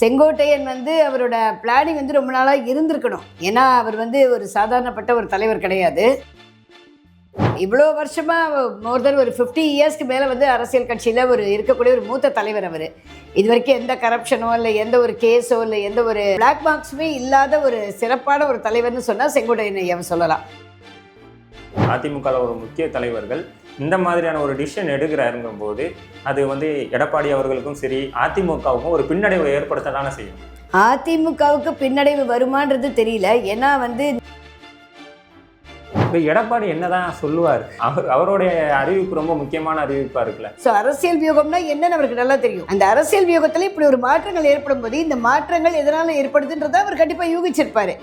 செங்கோட்டையன் வந்து அவரோட பிளானிங் வந்து ரொம்ப நாளாக இருந்திருக்கணும். ஏன்னா அவர் வந்து ஒரு சாதாரணப்பட்ட ஒரு தலைவர் கிடையாது. இவ்வளோ வருஷமாக மோர் தென் ஒரு ஃபிஃப்டி இயர்ஸ்க்கு மேலே வந்து அரசியல் கட்சியில் ஒரு இருக்கக்கூடிய ஒரு மூத்த தலைவர் அவர். இது வரைக்கும் எந்த கரப்ஷனோ இல்லை எந்த ஒரு கேஸோ இல்லை எந்த ஒரு பிளாக் மார்க்ஸுமே இல்லாத ஒரு சிறப்பான ஒரு தலைவர்னு சொன்னால் செங்கோட்டையன் ஐயாவை சொல்லலாம். அதிமுக ஒரு முக்கிய தலைவர்கள் இந்த மாதிரியான ஒரு டிசிஷன் எடுக்கிறாருங்கும் போது அது வந்து எடப்பாடி அவர்களுக்கும் சரி அதிமுகவுக்கும் ஒரு பின்னடைவை ஏற்படுத்த தானே செய்யும். அதிமுகவுக்கு பின்னடைவு வருமான்றது தெரியல. ஏன்னா வந்து இப்போ எடப்பாடி என்னதான் சொல்லுவார்? அவர் அவருடைய அறிவிப்பு ரொம்ப முக்கியமான அறிவிப்பா இருக்குல்ல. ஸோ அரசியல் வியூகம்னா என்னன்னு அவருக்கு நல்லா தெரியும். அந்த அரசியல் வியூகத்தில் இப்படி ஒரு மாற்றங்கள் ஏற்படும் போது இந்த மாற்றங்கள் எதனால ஏற்படுதுன்றதை அவர் கண்டிப்பாக யூகிச்சிருப்பாரு.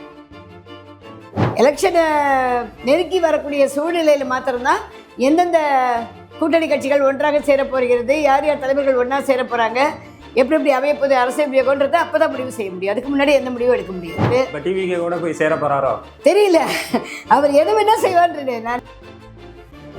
எலெக்ஷனை நெருக்கி வரக்கூடிய சூழ்நிலையில் மாத்திரம்தான் எந்தெந்த கூட்டணி கட்சிகள் ஒன்றாக சேரப் போகிறது யார் யார் தலைவர்கள் ஒன்றா சேர போகிறாங்க எப்படி எப்படி அமையப்போது அரசியல் வியூகம்ன்றதை அப்போ தான் முடிவு செய்ய முடியும். அதுக்கு முன்னாடி எந்த முடிவும் எடுக்க முடியாது. டிவிக்கு கூட போய் சேர போறாரோ? தெரியல. அவர் எது வேணா செய்வார்ன்றது நான்.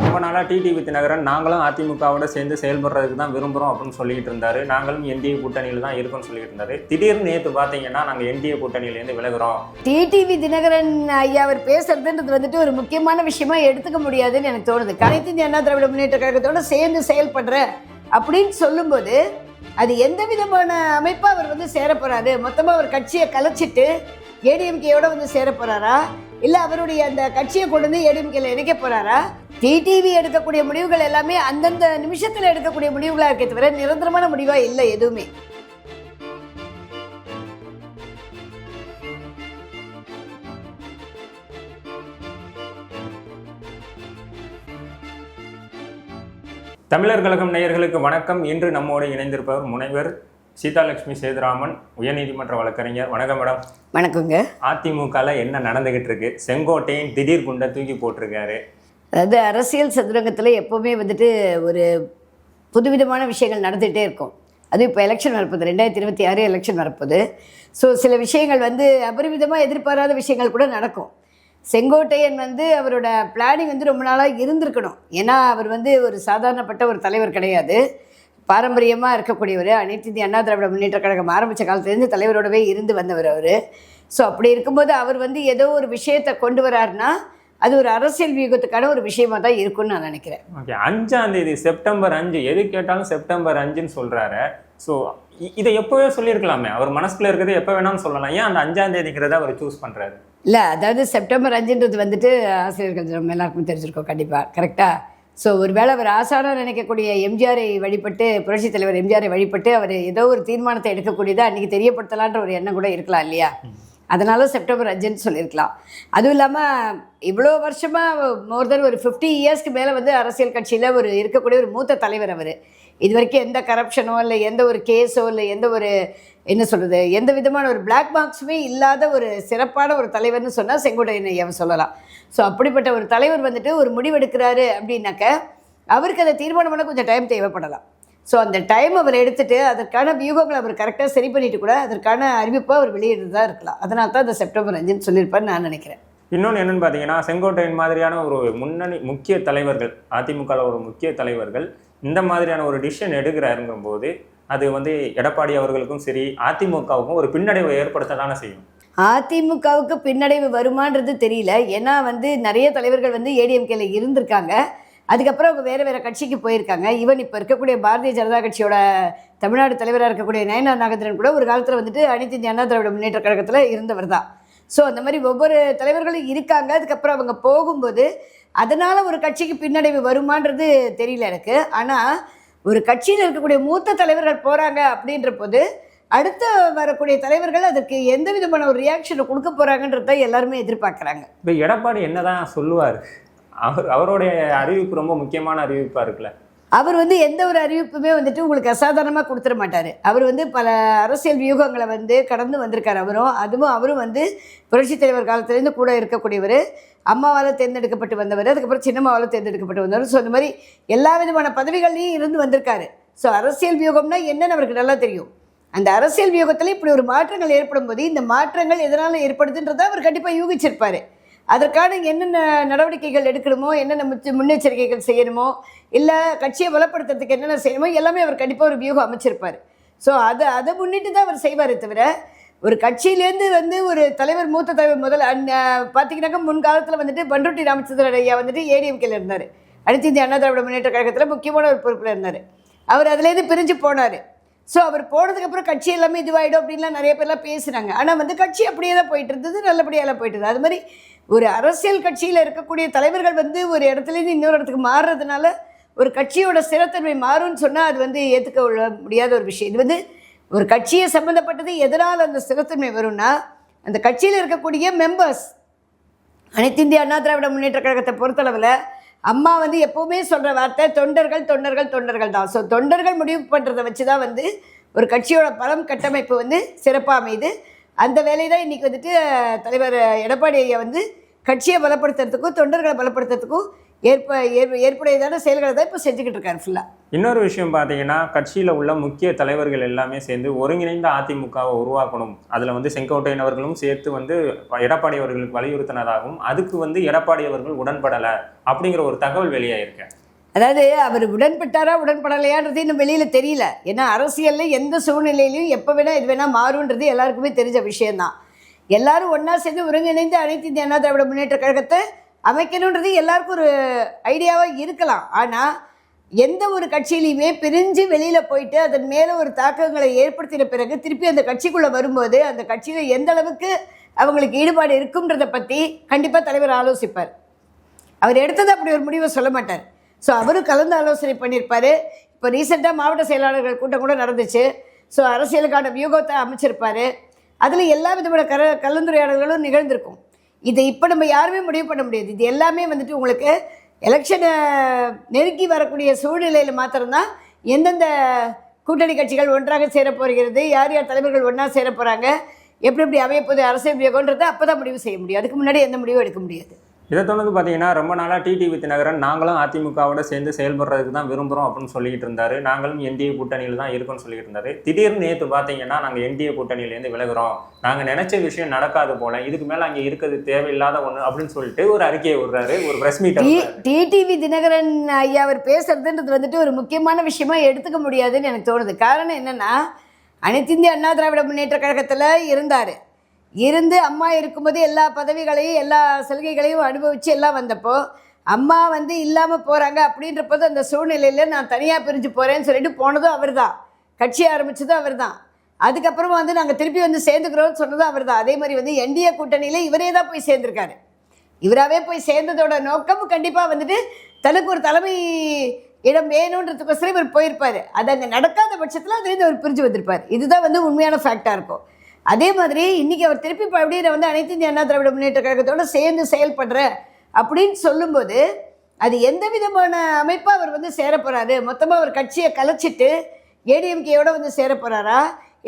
ரொம்ப நாளாக டிடி வித்தினகரன் நாங்களும் அதிமுகவோட சேர்ந்து செயல்படுறதுக்கு தான் விரும்புகிறோம் அப்படின்னு சொல்லிட்டு இருந்தாரு. நாங்களும் என்டிஏ கூட்டணியில் தான் இருக்கோம்னு சொல்லிட்டு இருந்தாரு. திடீர்னு நேற்று பார்த்தீங்கன்னா நாங்கள் என்டிஏ கூட்டணியிலேருந்து விலகிறோம். டிடிவி தினகரன் ஐயா அவர் பேசுறதுன்றது வந்துட்டு ஒரு முக்கியமான விஷயமா எடுத்துக்க முடியாதுன்னு எனக்கு தோணுது. கலைத்து அண்ணா திராவிட முன்னேற்ற கழகத்தோட சேர்ந்து செயல்படுற அப்படின்னு சொல்லும்போது அது எந்த விதமான அமைப்பாக அவர் வந்து சேர மொத்தமாக அவர் கட்சியை கலைச்சிட்டு ஏடிஎம்கேயோட வந்து சேர போறாரா? இல்ல அவருடைய அந்த கட்சியை கொண்டு வந்து ஏடிஎம்கேல இணைக்க போறாரா? டிடிவி எடுக்கக்கூடிய முடிவுகள் எல்லாமே அந்தந்த நிமிஷத்துல எடுக்கக்கூடிய முடிவுகளா இருக்கே தவிர நிரந்தரமான முடிவா இல்லை எதுவுமே. தமிழர் கழகம் நேயர்களுக்கு வணக்கம். இன்று நம்மோடு இணைந்திருப்பவர் முனைவர் சீதாலட்சுமி சேதுராமன் உயர்நீதிமன்ற வழக்கறிஞர். வணக்கம் மேடம். வணக்கங்க. அதிமுகவில் என்ன நடந்துகிட்டு இருக்கு செங்கோட்டையின் திடீர் குண்டை தூக்கி போட்டிருக்காரு. அதாவது அரசியல் சதுரங்கத்தில் எப்போவுமே வந்துட்டு ஒரு புதுவிதமான விஷயங்கள் நடந்துகிட்டே இருக்கும். அதுவும் இப்போ எலெக்ஷன் வரப்போகுது. ரெண்டாயிரத்தி இருபத்தி ஆறு எலெக்ஷன் வரப்போகுது. ஸோ சில விஷயங்கள் வந்து அபரிவிதமாக எதிர்பாராத விஷயங்கள் கூட நடக்கும். செங்கோட்டையன் வந்து அவரோட பிளானிங் வந்து ரொம்ப நாளாக இருந்திருக்கணும். ஏன்னா அவர் வந்து ஒரு சாதாரணப்பட்ட ஒரு தலைவர் கிடையாது. பாரம்பரியமாக இருக்கக்கூடியவர் அனைத்து இந்திய அண்ணா திராவிட முன்னேற்ற கழகம் ஆரம்பித்த காலத்துலேருந்து தலைவரோடவே இருந்து வந்தவர் அவர். ஸோ அப்படி இருக்கும்போது அவர் வந்து ஏதோ ஒரு விஷயத்தை கொண்டு வராருன்னா அது ஒரு அரசியல் வியூகத்துக்கான ஒரு விஷயமா தான் இருக்கும்னு நான் நினைக்கிறேன். ஓகே அஞ்சாம் தேதி செப்டம்பர் அஞ்சு எது கேட்டாலும் செப்டம்பர் அஞ்சுன்னு சொல்றாரு. ஸோ இதை எப்போவே சொல்லியிருக்கலாமே. அவர் மனசுக்குள்ள இருக்கிறது எப்போ வேணாலும் சொல்லலாம். ஏன் அந்த அஞ்சாம் தேதிங்கிறத அவர் சூஸ் பண்றாரு? இல்லை அதாவது செப்டம்பர் அஞ்சுன்றது வந்துட்டு ஆசிரியர்கள் எல்லாருக்கும் தெரிஞ்சிருக்கோம் கண்டிப்பாக கரெக்டாக ஸோ ஒருவேளை அவர் ஆசானாக நினைக்கக்கூடிய எம்ஜிஆரை வழிபட்டு புரட்சித் தலைவர் எம்ஜிஆரை வழிபட்டு அவர் ஏதோ ஒரு தீர்மானத்தை எடுக்கக்கூடியதாக அன்றைக்கி தெரியப்படுத்தலான்ற ஒரு எண்ணம் கூட இருக்கலாம் இல்லையா? அதனால செப்டம்பர் அஞ்சுன்னு சொல்லியிருக்கலாம். அதுவும் இல்லாமல் இவ்வளோ வருஷமாக மோர் தென் ஒரு ஃபிஃப்டி இயர்ஸ்க்கு மேலே வந்து அரசியல் கட்சியில் ஒரு இருக்கக்கூடிய ஒரு மூத்த தலைவர் அவர். இது வரைக்கும் எந்த கரப்ஷனோ இல்லை எந்த ஒரு கேஸோ இல்லை எந்த ஒரு என்ன சொல்கிறது எந்த விதமான ஒரு பிளாக் மார்க்ஸுமே இல்லாத ஒரு சிறப்பான ஒரு தலைவர்னு சொன்னால் செங்கோட்டையன் ஐயாவை சொல்லலாம். ஸோ அப்படிப்பட்ட ஒரு தலைவர் வந்துட்டு ஒரு முடிவெடுக்கிறாரு அப்படின்னாக்க அவருக்கு அதை தீர்மானம் பண்ண கொஞ்சம் டைம் தேவைப்படலாம். ஸோ அந்த டைம் அவர் எடுத்துட்டு அதற்கான வியூகங்களை அவர் கரெக்டாக சரி பண்ணிட்டு கூட அதற்கான அறிவிப்பை அவர் வெளியிடுறதா இருக்கலாம். அதனால தான் இந்த செப்டம்பர் அஞ்சுன்னு சொல்லியிருப்பாருன்னு நான் நினைக்கிறேன். இன்னொன்று என்னன்னு பார்த்தீங்கன்னா செங்கோட்டையன் மாதிரியான ஒரு முன்னணி முக்கிய தலைவர்கள் அதிமுகவில் ஒரு முக்கிய தலைவர்கள் இந்த மாதிரியான ஒரு டிசிஷன் எடுக்கிறாருங்கும் போது அது வந்து எடப்பாடி அவர்களுக்கும் சரி அதிமுகவுக்கும் ஒரு பின்னடைவை ஏற்படுத்த தானே செய்யும். அதிமுகவுக்கு பின்னடைவு வருமான்றது தெரியல. ஏன்னா வந்து நிறைய தலைவர்கள் வந்து ஏடிஎம்கேல இருந்திருக்காங்க. அதுக்கப்புறம் அவங்க வேறு வேறு கட்சிக்கு போயிருக்காங்க. ஈவன் இப்போ இருக்கக்கூடிய பாரதிய ஜனதா கட்சியோட தமிழ்நாடு தலைவராக இருக்கக்கூடிய நயனா நாகேந்திரன் கூட ஒரு காலத்தில் வந்துட்டு அனைத்து இந்திய அண்ணா திராவிட முன்னேற்ற கழகத்தில் இருந்தவர் தான். ஸோ அந்த மாதிரி ஒவ்வொரு தலைவர்களும் இருக்காங்க. அதுக்கப்புறம் அவங்க போகும்போது அதனால் ஒரு கட்சிக்கு பின்னடைவு வருமான்றது தெரியல எனக்கு. ஆனால் ஒரு கட்சியில் இருக்கக்கூடிய மூத்த தலைவர்கள் போகிறாங்க அப்படின்ற போது அடுத்து வரக்கூடிய தலைவர்கள் அதுக்கு எந்த விதமான ஒரு ரியாக்ஷனை கொடுக்க போகிறாங்கன்றத எல்லாருமே எதிர்பார்க்குறாங்க. இப்போ எடப்பாடி என்னதான் சொல்லுவார் அவர் அவருடைய அறிவிப்பு ரொம்ப முக்கியமான அறிவிப்பாக இருக்குல்ல. அவர் வந்து எந்த ஒரு அறிவிப்புமே வந்துட்டு உங்களுக்கு அசாதாரணமாக கொடுத்துட மாட்டார். அவர் வந்து பல அரசியல் வியூகங்களை வந்து கடந்து வந்திருக்கார் அவரும். அதுவும் அவரும் வந்து புரட்சித் தலைவர் காலத்துலேருந்து கூட இருக்கக்கூடியவர். அம்மாவால் தேர்ந்தெடுக்கப்பட்டு வந்தவர். அதுக்கப்புறம் சின்னம்மாவால் தேர்ந்தெடுக்கப்பட்டு வந்தவர். ஸோ அந்த மாதிரி எல்லா விதமான பதவிகள்லையும் இருந்து வந்திருக்காரு. ஸோ அரசியல் வியூகம்னா என்னன்னு அவருக்கு நல்லா தெரியும். அந்த அரசியல் வியூகத்தில் இப்படி ஒரு மாற்றங்கள் ஏற்படும் போது இந்த மாற்றங்கள் எதனால் ஏற்படுதுன்றதை அவர் கண்டிப்பாக யூகிச்சிருப்பார். அதற்கான என்னென்ன நடவடிக்கைகள் எடுக்கணுமோ என்னென்ன முச்ச- முன்னெச்சரிக்கைகள் செய்யணுமோ இல்லை கட்சியை பலப்படுத்துறதுக்கு என்னென்ன செய்யணுமோ எல்லாமே அவர் கண்டிப்பாக ஒரு வியூகம் அமைச்சிருப்பார். ஸோ அதை அதை முன்னிட்டு தான் அவர் செய்வாரே தவிர ஒரு கட்சியிலேருந்து வந்து ஒரு தலைவர் மூத்த தலைவர் முதல் பார்த்தீங்கன்னாக்கா முன்காலத்தில் வந்துட்டு பண்ருட்டி ராமச்சந்திரன் ஐயா வந்துட்டு ஏடிஎம்கேல இருந்தார். அனைத்து இந்திய அண்ணா திராவிட முன்னேற்ற கழகத்தில் முக்கியமான ஒரு பொறுப்பில் இருந்தார். அவர் அதுலேருந்து பிரிஞ்சு போனார். ஸோ அவர் போனதுக்கப்புறம் கட்சி எல்லாமே இதுவாகிடும் அப்படின்லாம் நிறைய பேர்லாம் பேசுகிறாங்க ஆனால் வந்து கட்சி அப்படியே தான் போயிட்டு இருந்தது நல்லபடியாக எல்லாம் போயிட்டு இருந்தது. அது மாதிரி ஒரு அரசியல் கட்சியில் இருக்கக்கூடிய தலைவர்கள் வந்து ஒரு இடத்துலேருந்து இன்னொரு இடத்துக்கு மாறுறதுனால ஒரு கட்சியோட ஸ்திரத்தன்மை மாறும்னு சொன்னால் அது வந்து ஏற்றுக்க உள்ள முடியாத ஒரு விஷயம். இது வந்து ஒரு கட்சியை சம்மந்தப்பட்டது எதனால் அந்த ஸ்திரத்தன்மை வரும்னா அந்த கட்சியில் இருக்கக்கூடிய மெம்பர்ஸ் அனைத்து இந்திய அண்ணா திராவிட முன்னேற்ற கழகத்தை பொறுத்தளவில் அம்மா வந்து எப்போவுமே சொல்கிற வார்த்தை தொண்டர்கள் தொண்டர்கள் தொண்டர்கள் தான். ஸோ தொண்டர்கள் முடிவு பண்ணுறதை வச்சு தான் வந்து ஒரு கட்சியோட பலம் கட்டமைப்பு வந்து சிறப்பாக அமையுது. அந்த வேலையை தான் இன்றைக்கி வந்துட்டு தலைவர் எடப்பாடி ஐயா வந்து கட்சியை பலப்படுத்துறதுக்கும் தொண்டர்களை பலப்படுத்துறதுக்கும் ஏற்ப ஏற்ப ஏற்புடையதான செயல்களை தான் இப்போ செஞ்சுக்கிட்டு இருக்காரு ஃபுல்லாக இன்னொரு விஷயம் பார்த்தீங்கன்னா கட்சியில் உள்ள முக்கிய தலைவர்கள் எல்லாமே சேர்ந்து ஒருங்கிணைந்த அதிமுகவை உருவாக்கணும். அதில் வந்து செங்கோட்டையன் அவர்களும் சேர்த்து வந்து எடப்பாடி அவர்களுக்கு வலியுறுத்தினதாகவும் அதுக்கு வந்து எடப்பாடி அவர்கள் உடன்படலை அப்படிங்கிற ஒரு தகவல் வெளியாயிருக்கு. அதாவது அவர் உடன்பட்டாரா உடன்படலையான்றது இன்னும் வெளியில் தெரியல. ஏன்னா அரசியலில் எந்த சூழ்நிலையிலையும் எப்போ வேணால் இது வேணால் மாறுன்றது எல்லாருக்குமே தெரிஞ்ச விஷயந்தான் எல்லாரும் ஒன்றா சேர்ந்து ஒருங்கிணைந்து அனைத்து இந்திய அண்ணா திராவிட முன்னேற்ற கழகத்தை அமைக்கணுன்றது எல்லாருக்கும் ஒரு ஐடியாவாக இருக்கலாம். ஆனால் எந்த ஒரு கட்சியிலையுமே பிரிஞ்சு வெளியில் போயிட்டு அதன் மேலே ஒரு தாக்கங்களை ஏற்படுத்தின பிறகு திருப்பி அந்த கட்சிக்குள்ளே வரும்போது அந்த கட்சியில் எந்த அளவுக்கு அவங்களுக்கு ஈடுபாடு இருக்குன்றதை பற்றி கண்டிப்பாக தலைவர் ஆலோசிப்பார். அவர் எடுத்தது அப்படி ஒரு முடிவை சொல்ல மாட்டார். ஸோ அவரும் கலந்து ஆலோசனை பண்ணியிருப்பார். இப்போ ரீசெண்டாக மாவட்ட செயலாளர்கள் கூட்டம் கூட நடந்துச்சு. ஸோ அரசியலுக்கான வியூகத்தை அமைச்சிருப்பார். அதில் எல்லா விதமான கர கலந்துரையாடல்களும் நிகழ்ந்திருக்கும். இதை இப்போ நம்ம யாருமே முடிவு பண்ண முடியாது. இது எல்லாமே வந்துட்டு உங்களுக்கு எலெக்ஷனை நெருக்கி வரக்கூடிய சூழ்நிலையில் மாத்திரம்தான் எந்தெந்த கூட்டணி கட்சிகள் ஒன்றாக சேரப் போகிறது யார் யார் தலைவர்கள் ஒன்றா சேர போகிறாங்க எப்படி எப்படி அமையப்போகுது அரசியல் வியூகன்றதை அப்போ தான் முடிவு செய்ய முடியும். அதுக்கு முன்னாடி எந்த முடிவும் எடுக்க முடியாது. இதை தொடர்ந்து பார்த்தீங்கன்னா ரொம்ப நாளாக டிடிவி தினகரன் நாங்களும் அதிமுகவோட சேர்ந்து செயல்படுறதுக்கு தான் விரும்புகிறோம் அப்படின்னு சொல்லிக்கிட்டு இருந்தாரு. நாங்களும் என்டிஏ கூட்டணியில் தான் இருக்கோம்னு சொல்லிட்டு இருந்தாரு. திடீர்னு நேற்று பார்த்தீங்கன்னா நாங்கள் என்டிஏ கூட்டணியிலேருந்து விலகுறோம். நாங்கள் நினைச்ச விஷயம் நடக்காது போல இதுக்கு மேலே அங்கே இருக்கிறது தேவையில்லாத ஒன்று அப்படின்னு சொல்லிட்டு ஒரு அறிக்கையை விடுறாரு. ஒரு பிரஸ் மீட் டிடிவி தினகரன் ஐயா அவர் பேசுறதுன்றது வந்துட்டு ஒரு முக்கியமான விஷயமா எடுத்துக்க முடியாதுன்னு எனக்கு தோணுது. காரணம் என்னன்னா அனைத்து இந்திய அண்ணா திராவிட முன்னேற்ற கழகத்தில் இருந்தார். இருந்து அம்மா இருக்கும்போது எல்லா பதவிகளையும் எல்லா சலுகைகளையும் அனுபவித்து எல்லாம் வந்தப்போ அம்மா வந்து இல்லாமல் போகிறாங்க அப்படின்றப்போது அந்த சூழ்நிலையில் நான் தனியாக பிரிஞ்சு போகிறேன்னு சொல்லிட்டு போனதும் அவர் தான் கட்சி ஆரம்பித்ததும் அவர் தான் அதுக்கப்புறமா வந்து நாங்கள் திருப்பி வந்து சேர்ந்துக்கிறோம்னு சொன்னதும் அவர் தான் அதே மாதிரி வந்து என்டிஏ கூட்டணியில் இவரே தான் போய் சேர்ந்துருக்காரு. இவராகவே போய் சேர்ந்ததோட நோக்கம் கண்டிப்பாக வந்துட்டு தனக்கு ஒரு தலைமை இடம் வேணுன்றதுக்கோசரம் இவர் போயிருப்பார். அது அங்கே நடக்காத பட்சத்தில் அதுலேருந்து அவர் பிரிஞ்சு வந்திருப்பார். இதுதான் வந்து உண்மையான ஃபேக்டாக இருக்கும். அதே மாதிரி இன்றைக்கி அவர் திருப்பி இப்போ அப்படியே நான் வந்து அனைத்து இந்திய அண்ணா திராவிட முன்னேற்ற கழகத்தோட சேர்ந்து செயல்படுற அப்படின்னு சொல்லும்போது அது எந்த விதமான அமைப்பாக அவர் வந்து சேரப்போகிறாரு மொத்தமாக அவர் கட்சியை கலைச்சிட்டு ஏடிஎம்கேயோட வந்து சேரப்போகிறாரா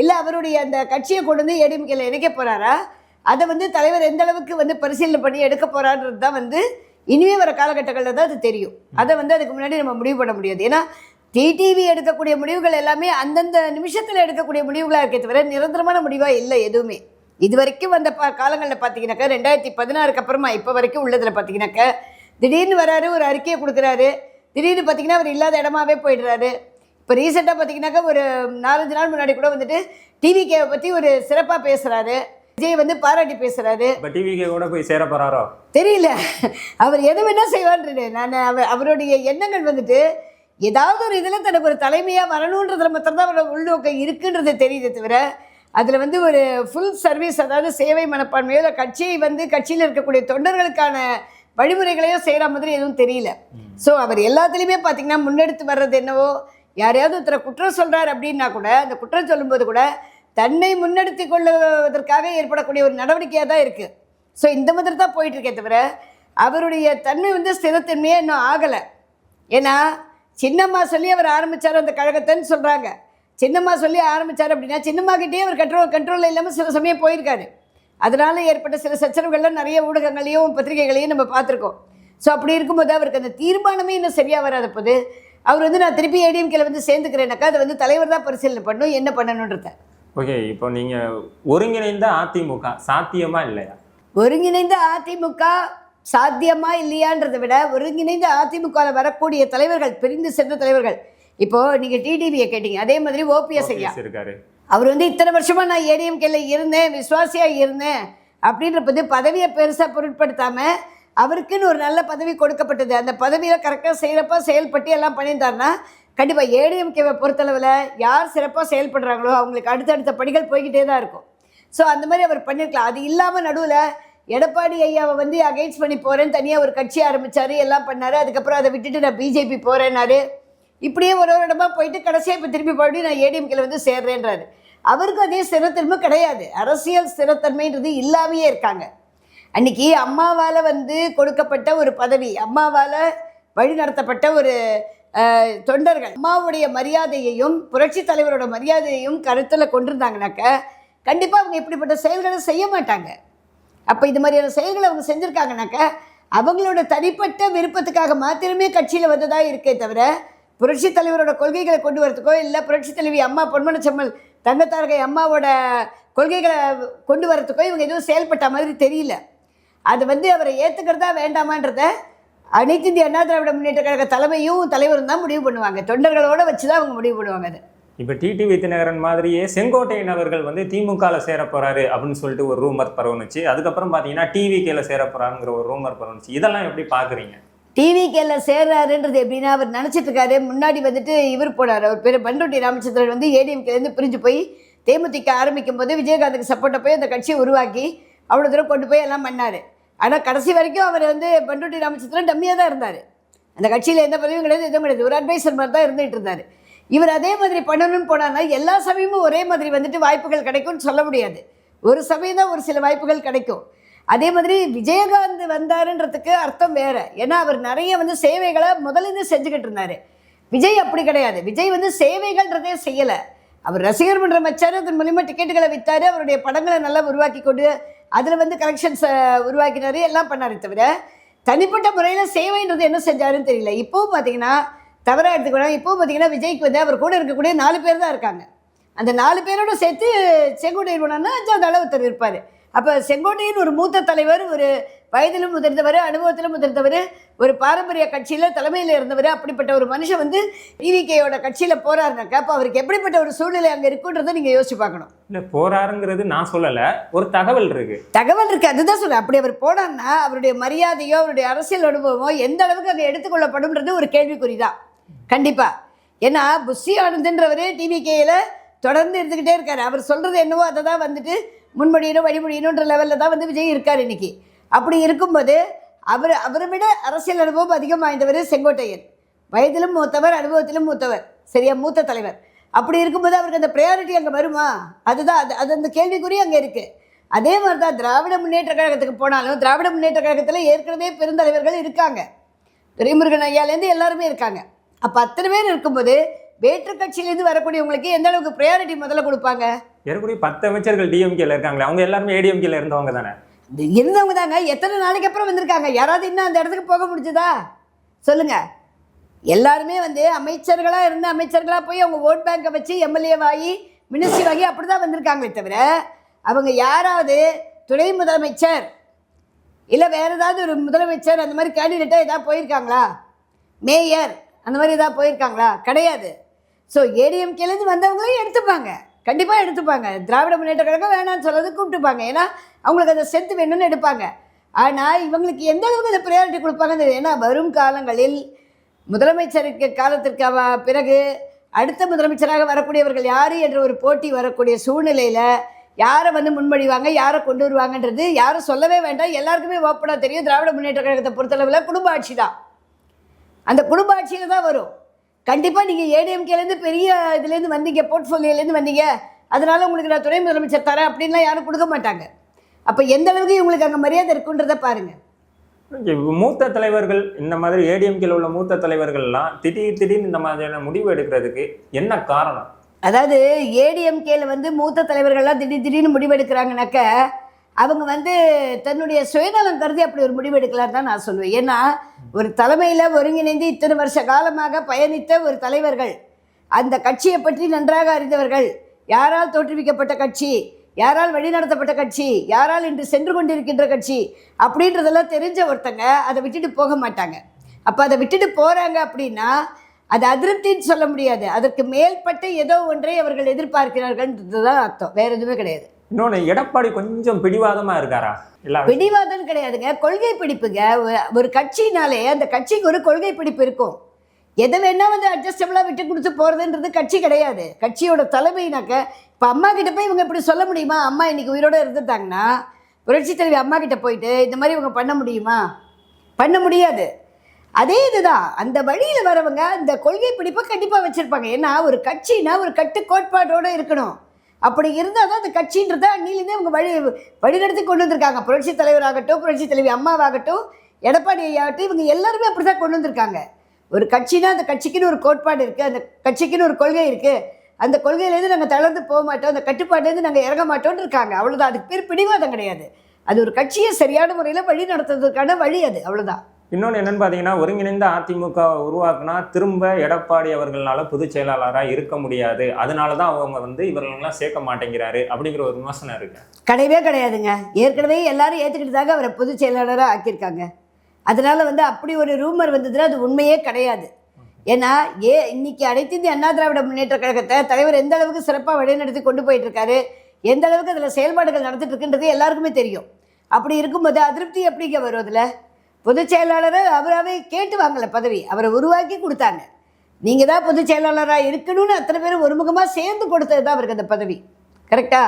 இல்லை அவருடைய அந்த கட்சியை கொண்டு வந்து ஏடிஎம்கேல இணைக்க போகிறாரா அதை வந்து தலைவர் எந்த அளவுக்கு வந்து பரிசீலனை பண்ணி எடுக்க போகிறான்றது தான் வந்து இனிமே வர காலகட்டங்களில் தான் அது தெரியும். அதை வந்து அதுக்கு முன்னாடி நம்ம முடிவு பண்ண முடியாது. ஏன்னா டிடிவி எடுக்கக்கூடிய முடிவுகள் எல்லாமே அந்தந்த நிமிஷத்தில் எடுக்கக்கூடிய முடிவுகளாக இருக்கே தவிர நிரந்தரமான முடிவாக இல்லை எதுவுமே. இது வரைக்கும் வந்த பா காலங்களில் பார்த்தீங்கன்னாக்கா ரெண்டாயிரத்தி பதினாறுக்கு அப்புறமா இப்போ வரைக்கும் உள்ளதில் பார்த்தீங்கன்னாக்கா திடீர்னு வராரு ஒரு அறிக்கையை கொடுக்குறாரு. திடீர்னு பார்த்தீங்கன்னா அவர் இல்லாத இடமாவே போயிடுறாரு. இப்போ ரீசெண்டாக பார்த்தீங்கன்னாக்கா ஒரு நாலஞ்சு நாள் முன்னாடி கூட வந்துட்டு டிவிகேவை பற்றி ஒரு சிறப்பாக பேசுகிறாரு விஜய் வந்து பாராட்டி பேசுகிறாரு இப்போ டிவிக்கு கூட போய் சேர போறாரோ? தெரியல. அவர் எது வேணால் செய்வார்ன்றது நான் அவர் அவருடைய எண்ணங்கள் வந்துட்டு ஏதாவது ஒரு இதில் தனக்கு ஒரு தலைமையாக வரணுன்றதுல மாத்திரம்தான் அவரோட உள்நோக்கம் இருக்குன்றது தெரியுதே தவிர அதில் வந்து ஒரு ஃபுல் சர்வீஸ் அதாவது சேவை மனப்பான்மையோ இல்லை கட்சியை வந்து கட்சியில் இருக்கக்கூடிய தொண்டர்களுக்கான வழிமுறைகளையோ செய்கிற மாதிரி எதுவும் தெரியல. ஸோ அவர் எல்லாத்துலேயுமே பார்த்தீங்கன்னா முன்னெடுத்து வர்றது என்னவோ யாரையாவது ஒருத்தரை குற்றம் சொல்கிறார் அப்படின்னா கூட அந்த குற்றம் சொல்லும்போது கூட தன்னை முன்னெடுத்து கொள்ளுவதற்காக ஏற்படக்கூடிய ஒரு நடவடிக்கையாக தான் இருக்குது ஸோ இந்த மாதிரி தான் போயிட்டு இருக்கே தவிர அவருடைய தன்மை வந்து ஸ்திரத்தன்மையே இன்னும் ஆகலை. ஏன்னா சின்னம்மா சொல்லி அவர் ஆரம்பித்தார் அந்த கழகத்தைன்னு சொல்கிறாங்க சின்னம்மா சொல்லி ஆரம்பித்தார் அப்படின்னா சின்னம்மா கிட்டேயே அவர் கண்ட்ரோல் கண்ட்ரோலில் இல்லாமல் சில சமயம் போயிருக்காரு. அதனால் ஏற்பட்ட சில சச்சரவுகள்லாம் நிறைய ஊடகங்களையும் பத்திரிகைகளையும் நம்ம பார்த்துருக்கோம். ஸோ அப்படி இருக்கும்போது அவருக்கு அந்த தீர்மானமே இன்னும் சரியாக வராத போது அவர் வந்து நான் திருப்பி ஏடிஎம்கேல வந்து சேர்ந்துக்கிறேனாக்கா அதை வந்து தலைவர் தான் பரிசீலனை பண்ணணும் என்ன பண்ணணுன்றத. ஓகே இப்போ நீங்க ஒருங்கிணைந்த அதிமுக சாத்தியமா இல்லையா? ஒருங்கிணைந்த அதிமுக சாத்தியமா இல்லையான்றதை விட ஒருங்கிணைந்த அதிமுகவில் வரக்கூடிய தலைவர்கள் பிரிந்து சென்ற தலைவர்கள். இப்போ நீங்க டிடிவியை கேட்டீங்க அதே மாதிரி ஓபிஎஸ் ஐயா. இருக்காரு. அவர் வந்து இத்தனை வருஷமா நான் ஏடிஎம்கேல இருந்தேன் விசுவாசியா இருந்தேன் அப்படின்றப்பது பதவியை பெருசா பொருட்படுத்தாம அவருக்குன்னு ஒரு நல்ல பதவி கொடுக்கப்பட்டது. அந்த பதவியில கரெக்டாக செய்கிறப்ப செயல்பட்டு எல்லாம் பண்ணியிருந்தாருன்னா கண்டிப்பாக ஏடிஎம்கேவை பொறுத்தளவில் யார் சிறப்பாக செயல்படுறாங்களோ அவங்களுக்கு அடுத்தடுத்த படிகள் போய்கிட்டே தான் இருக்கும். ஸோ அந்த மாதிரி அவர் பண்ணியிருக்கலாம் அது இல்லாமல் நடுவில் எடப்பாடி ஐயாவை வந்து அகைன்ஸ்ட் பண்ணி போகிறேன்னு தனியாக ஒரு கட்சி ஆரம்பிச்சாரு எல்லாம் பண்ணாரு. அதுக்கப்புறம் அதை விட்டுட்டு நான் பிஜேபி போகிறேன்னாரு இப்படியே ஒரு ஒரு இடமா போயிட்டு கடைசியாக இப்போ திருப்பி மறுபடியும் நான் ஏடிஎம்கேல வந்து சேர்றேன்றாரு. அவருக்கும் அதே ஸ்திரத்தன்மை கிடையாது. அரசியல் ஸ்திரத்தன்மைன்றது இல்லாமையே இருக்காங்க. அன்னைக்கு அம்மாவால் வந்து கொடுக்கப்பட்ட ஒரு பதவி அம்மாவால் வழிநடத்தப்பட்ட ஒரு தொண்டர்கள் அம்மாவுடைய மரியாதையையும் புரட்சி தலைவரோட மரியாதையையும் கருத்தில் கொண்டிருந்தாங்கனாக்க கண்டிப்பாக அவங்க இப்படிப்பட்ட செயல்களை செய்ய மாட்டாங்க. அப்போ இது மாதிரியான செயல்களை அவங்க செஞ்சுருக்காங்கனாக்க அவங்களோட தனிப்பட்ட விருப்பத்துக்காக மாத்திரமே கட்சியில் வந்ததாக இருக்கே தவிர புரட்சி தலைவரோட கொள்கைகளை கொண்டு வரதுக்கோ இல்லை புரட்சி தலைவி அம்மா பொன்மனச்செம்மல் தங்கத்தாரகை அம்மாவோட கொள்கைகளை கொண்டு வரத்துக்கோ இவங்க எதுவும் செயல்பட்ட மாதிரி தெரியல. அது வந்து அவரை ஏற்றுக்கிறதா வேண்டாமான்றத அனைத்து இந்திய அண்ணா திராவிட முன்னேற்ற கழக தலைமையும் தலைவரும் தான் முடிவு பண்ணுவாங்க. தொண்டர்களோட வச்சு தான் அவங்க முடிவு பண்ணுவாங்க அது. இப்போ டிடிவி தினகரன் மாதிரியே செங்கோட்டையன் அவர்கள் வந்து திமுகவில் சேர போகிறாரு அப்படின்னு சொல்லிட்டு ஒரு ரூமர் பரவணுச்சு அதுக்கப்புறம் பார்த்தீங்கன்னா டிவிகேல சேர போகிறாருங்கிற ஒரு ரூமர் பரவுனுச்சு. இதெல்லாம் எப்படி பாக்குறீங்க? டிவிக்கேல சேர்றாருன்றது எப்படின்னா அவர் நினச்சிட்டு இருக்காரு. முன்னாடி வந்துட்டு இவர் போனார். அவர் பேர் பண்ருட்டி ராமச்சந்திரன் வந்து ஏடிஎம்கேலேருந்து பிரிஞ்சு போய் தேமுதிக ஆரம்பிக்கும் போது விஜயகாந்துக்கு சப்போர்ட்டை போய் அந்த கட்சியை உருவாக்கி அவ்வளோ தூரம் கொண்டு போய் எல்லாம் பண்ணார். ஆனால் கடைசி வரைக்கும் அவர் வந்து பண்ருட்டி ராமச்சந்திரன் டம்மியாக தான் இருந்தார். அந்த கட்சியில் எந்த பதவியும் கிடையாது எதுவும் கிடையாது. ஒரு அட்வைசர் மாதிரி தான் இருந்துகிட்டு இருந்தார். இவர் அதே மாதிரி பண்ணணும்னு போனான்னா எல்லா சமயமும் ஒரே மாதிரி வந்துட்டு வாய்ப்புகள் கிடைக்கும்னு சொல்ல முடியாது. ஒரு சமயம் தான் ஒரு சில வாய்ப்புகள் கிடைக்கும். அதே மாதிரி விஜயகாந்த் வந்தாருன்றதுக்கு அர்த்தம் வேற. ஏன்னா அவர் நிறைய வந்து சேவைகளை முதலிருந்து செஞ்சுக்கிட்டு இருந்தாரு. விஜய் அப்படி கிடையாது. விஜய் வந்து சேவைகள்ன்றதே செய்யலை. அவர் ரசிகர் மன்றம் வச்சாரு அதன் மூலிமா டிக்கெட்டுகளை விற்றாரு அவருடைய படங்களை நல்லா உருவாக்கி கொண்டு அதில் வந்து கலெக்ஷன்ஸை உருவாக்கினாரு எல்லாம் பண்ணாரே தவிர தனிப்பட்ட முறையில் சேவைன்றது என்ன செஞ்சாருன்னு தெரியல. இப்போவும் பார்த்தீங்கன்னா தவறாக எடுத்துக்கணும் இப்போவும் பார்த்தீங்கன்னா விஜய்க்கு வந்து அவர் கூட இருக்கக்கூடிய நாலு பேர் தான் இருக்காங்க. அந்த நாலு பேரோட சேர்த்து செங்கோட்டையன் போனான்னா அஞ்சாவது அளவு ஒருத்தர் இருப்பார். அப்போ செங்கோட்டையன் ஒரு மூத்த தலைவர் ஒரு வயதிலும் முதிர்ந்தவர் அனுபவத்திலும் முதிர்ந்தவர் ஒரு பாரம்பரிய கட்சியில் தலைமையில் இருந்தவர் அப்படிப்பட்ட ஒரு மனுஷன் வந்து டிவிகேயோட கட்சியில் போறாருனாக்கா அப்போ அவருக்கு எப்படிப்பட்ட ஒரு சூழ்நிலை அங்கே இருக்குன்றதை நீங்கள் யோசிச்சு பார்க்கணும். இல்ல போறாருங்கிறது நான் சொல்லல. ஒரு தகவல் இருக்கு. தகவல் இருக்கு அதுதான் சொல்றேன். அப்படி அவர் போனான்னா அவருடைய மரியாதையோ அவருடைய அரசியல் அனுபவமோ எந்த அளவுக்கு அங்கே எடுத்துக்கொள்ளப்படும்ன்றது ஒரு கேள்விக்குறி தான் கண்டிப்பாக ஏன்னா புஷி ஆனந்த்ன்றவர் டிவிகேயில் தொடர்ந்து இருந்துக்கிட்டே இருக்கார். அவர் சொல்கிறது என்னவோ அதை தான் வந்துட்டு முன்மொழியணும் வழிமொழியணுன்ற லெவலில் தான் வந்து விஜய் இருக்கார் இன்றைக்கி அப்படி இருக்கும்போது அவர் அவரை விட அரசியல் அனுபவம் அதிகம் வாய்ந்தவர் செங்கோட்டையன். வயதிலும் மூத்தவர் அனுபவத்திலும் மூத்தவர். சரியா? மூத்த தலைவர். அப்படி இருக்கும்போது அவருக்கு அந்த ப்ரையாரிட்டி அங்கே வருமா? அதுதான் அது அது அந்த கேள்விக்குறி அங்கே இருக்குது அதே மாதிரி தான் திராவிட முன்னேற்ற கழகத்துக்கு போனாலும் திராவிட முன்னேற்ற கழகத்தில் ஏற்கனவே பெருந்தலைவர்கள் இருக்காங்க. துரைமுருகன் ஐயாலேருந்து எல்லாருமே இருக்காங்க. அப்போ அத்தனை பேர் இருக்கும்போது வேற்று கட்சியிலேருந்து வரக்கூடியவங்களுக்கு எந்த அளவுக்கு ப்ரையாரிட்டி முதல்ல கொடுப்பாங்க? ஏற்கனவே பத்து அமைச்சர்கள் டிஎம்கேல இருக்காங்களே அவங்க எல்லாருமே ஏடிஎம்கேல இருந்தவங்க தானே? இருந்தவங்க தாங்க. எத்தனை நாளைக்கு அப்புறம் வந்திருக்காங்க? யாராவது இன்னும் அந்த இடத்துக்கு போக முடிஞ்சுதா? சொல்லுங்க. எல்லாருமே வந்து அமைச்சர்களாக இருந்து அமைச்சர்களாக போய் அவங்க ஓட் பேங்கை வச்சு எம்எல்ஏவாகி மினிஸ்ட்ரி வாங்கி அப்படி தான் வந்திருக்காங்களே தவிர அவங்க யாராவது துணை முதலமைச்சர் இல்லை வேற ஏதாவது ஒரு முதலமைச்சர் அந்த மாதிரி கேண்டிடேட்டாக ஏதாவது போயிருக்காங்களா? மேயர் அந்த மாதிரி ஏதாவது போயிருக்காங்களா? கிடையாது. ஸோ ஏடிஎம்கேலேருந்து வந்தவங்களையும் எடுத்துப்பாங்க. கண்டிப்பாக எடுத்துப்பாங்க. திராவிட முன்னேற்ற கழகம் வேணாம்னு சொல்லது கூப்பிட்டுப்பாங்க. ஏன்னா அவங்களுக்கு அந்த ஸ்ட்ரென்த் வேணும்னு எடுப்பாங்க. ஆனால் இவங்களுக்கு எந்த அளவுக்கு அதை ப்ரையாரிட்டி கொடுப்பாங்கன்னு ஏன்னா வரும் காலங்களில் முதலமைச்சருக்கு காலத்திற்கு பிறகு அடுத்த முதலமைச்சராக வரக்கூடியவர்கள் யார் என்ற ஒரு போட்டி வரக்கூடிய சூழ்நிலையில் யாரை வந்து முன்மொழிவாங்க யாரை கொண்டு வருவாங்கன்றது யாரும் சொல்லவே வேண்டாம். எல்லாருக்குமே ஓப்பனாக தெரியும். திராவிட முன்னேற்ற கழகத்தை பொறுத்தளவில் குடும்ப ஆட்சி தான் அந்த குடும்ப ஆட்சியில் தான் வரும். கண்டிப்பாக நீங்கள் ஏடிஎம்கேலேருந்து பெரிய இதுலேருந்து வந்தீங்க போர்ட்ஃபோலியோலேருந்து வந்தீங்க. அதனால உங்களுக்கு நான் துணை முதலமைச்சர் தரேன் அப்படின்லாம் யாரும் கொடுக்க மாட்டாங்க. அப்போ எந்த அளவுக்கு இவங்களுக்கு அங்கே மரியாதை இருக்குன்றதை பாருங்கள் மூத்த தலைவர்கள் இந்த மாதிரி ஏடிஎம்கேல உள்ள மூத்த தலைவர்கள்லாம் திடீர் திடீர்னு இந்த மாதிரியான முடிவு எடுக்கிறதுக்கு என்ன காரணம்? அதாவது ஏடிஎம்கேல வந்து மூத்த தலைவர்கள்லாம் திடீர் திடீர்னு முடிவெடுக்கிறாங்கனாக்க அவங்க வந்து தன்னுடைய சுயநலம் கருதி அப்படி ஒரு முடிவு எடுக்கலான்னு தான் நான் சொல்லுவேன். ஏன்னா ஒரு தலைமையில் ஒருங்கிணைந்து இத்தனை வருஷ காலமாக பயணித்த ஒரு தலைவர்கள் அந்த கட்சியை பற்றி நன்றாக அறிந்தவர்கள் யாரால் தோற்றுவிக்கப்பட்ட கட்சி யாரால் வழிநடத்தப்பட்ட கட்சி யாரால் இன்று சென்று கொண்டிருக்கின்ற கட்சி அப்படின்றதெல்லாம் தெரிஞ்ச ஒருத்தங்க அதை விட்டுட்டு போக மாட்டாங்க. அப்போ அதை விட்டுட்டு போகிறாங்க அப்படின்னா அது அதிருப்தின்னு சொல்ல முடியாது. அதற்கு மேல்பட்ட ஏதோ ஒன்றை அவர்கள் எதிர்பார்க்கிறார்கள்ன்றது தான் அர்த்தம். வேறு எதுவுமே கிடையாது. இன்னொன்று எடப்பாடி கொஞ்சம் பிடிவாதமாக இருக்காரா? இல்லை பிடிவாதம் கிடையாதுங்க. கொள்கை பிடிப்புங்க. ஒரு- கட்சினாலே அந்த கட்சிக்கு ஒரு கொள்கை பிடிப்பு இருக்கும். எதை வேணா வந்து அட்ஜஸ்டபிளாக விட்டு கொடுத்து போகிறதுன்றது கட்சி கிடையாது. கட்சியோட தலைமைனாக்க இப்போ அம்மா கிட்ட போய் இவங்க இப்படி சொல்ல முடியுமா? அம்மா இன்னைக்கு உயிரோட இருந்துட்டாங்கன்னா புரட்சித் தலைவி அம்மா கிட்ட போயிட்டு இந்த மாதிரி இவங்க பண்ண முடியுமா? பண்ண முடியாது. அதே இதுதான். அந்த வழியில் வரவங்க அந்த கொள்கை பிடிப்பை கண்டிப்பாக வச்சுருப்பாங்க. ஏன்னா ஒரு கட்சினா ஒரு கட்டுக்கோட்பாடோடு இருக்கணும். அப்படி இருந்தால் தான் அந்த கட்சின்றத அன்னிலேருந்தே அவங்க வழி வழிநடத்தி கொண்டு வந்திருக்காங்க. புரட்சி தலைவராகட்டும் புரட்சி தலைவி அம்மாவாகட்டும் எடப்பாடி ஐயாகட்டும் இவங்க எல்லாருமே அப்படி தான் கொண்டு வந்திருக்காங்க. ஒரு கட்சினா அந்த கட்சிக்குன்னு ஒரு கோட்பாடு இருக்குது அந்த கட்சிக்குன்னு ஒரு கொள்கை இருக்குது அந்த கொள்கையிலேருந்து நாங்கள் தளர்ந்து போக மாட்டோம் அந்த கட்டுப்பாட்டிலேருந்து நாங்கள் இறங்க மாட்டோம்னு இருக்காங்க. அவ்வளோதான் அதுக்கு பேர் பிடிவாதம் கிடையாது. அது ஒரு கட்சியை சரியான முறையில் வழி நடத்துறதுக்கான வழி அது அவ்வளோதான் இன்னொன்று என்னென்னு பார்த்தீங்கன்னா ஒருங்கிணைந்த அதிமுக உருவாக்குனா திரும்ப எடப்பாடி அவர்களால் பொதுச் செயலாளராக இருக்க முடியாது. அதனால தான் அவங்க வந்து இவர்களெல்லாம் சேர்க்க மாட்டேங்கிறாரு அப்படிங்கிற ஒரு விமர்சனம் இருக்கு. கிடையவே கிடையாதுங்க. ஏற்கனவே எல்லாரும் ஏற்றுக்கிட்டு தாங்க அவரை பொதுச் செயலாளராக ஆக்கியிருக்காங்க. அதனால வந்து அப்படி ஒரு ரூமர் வந்ததுன்னா அது உண்மையே கிடையாது. ஏன்னா ஏ இன்னைக்கு அனைத்து இந்திய அண்ணா திராவிட முன்னேற்ற கழகத்தை தலைவர் எந்த அளவுக்கு சிறப்பாக வழிநடத்தி கொண்டு போயிட்டு இருக்காரு எந்த அளவுக்கு அதில் செயல்பாடுகள் நடந்துட்டு இருக்குன்றது எல்லாருக்குமே தெரியும். அப்படி இருக்கும்போது அதிருப்தி எப்படிங்க வரும் அதில்? பொதுச் செயலாளரை அவராகவே கேட்டு வாங்கல பதவி. அவரை உருவாக்கி கொடுத்தாங்க. நீங்கள் தான் பொதுச் செயலாளராக இருக்கணும்னு அத்தனை பேரும் ஒருமுகமாக சேர்ந்து கொடுத்தது தான் அவருக்கு அந்த பதவி. கரெக்டா?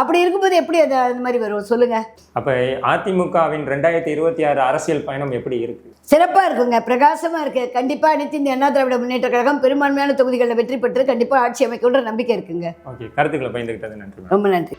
அப்படி இருக்கும்போது எப்படி அது அந்த மாதிரி வரும்? சொல்லுங்கள் அப்ப அதிமுகவின் ரெண்டாயிரத்தி இருபத்தி ஆறு அரசியல் பயணம் எப்படி இருக்கு? சிறப்பாக இருக்குங்க. பிரகாசமாக இருக்குது கண்டிப்பாக அனைத்து இந்திய அண்ணா திராவிட முன்னேற்ற கழகம் பெரும்பான்மையான தொகுதிகளில் வெற்றி பெற்று கண்டிப்பாக ஆட்சி அமைக்கும்ன்ற நம்பிக்கை இருக்குங்க. ஓகே. கருத்துக்களை பயந்துகிட்டது நன்றி ரொம்ப நன்றி.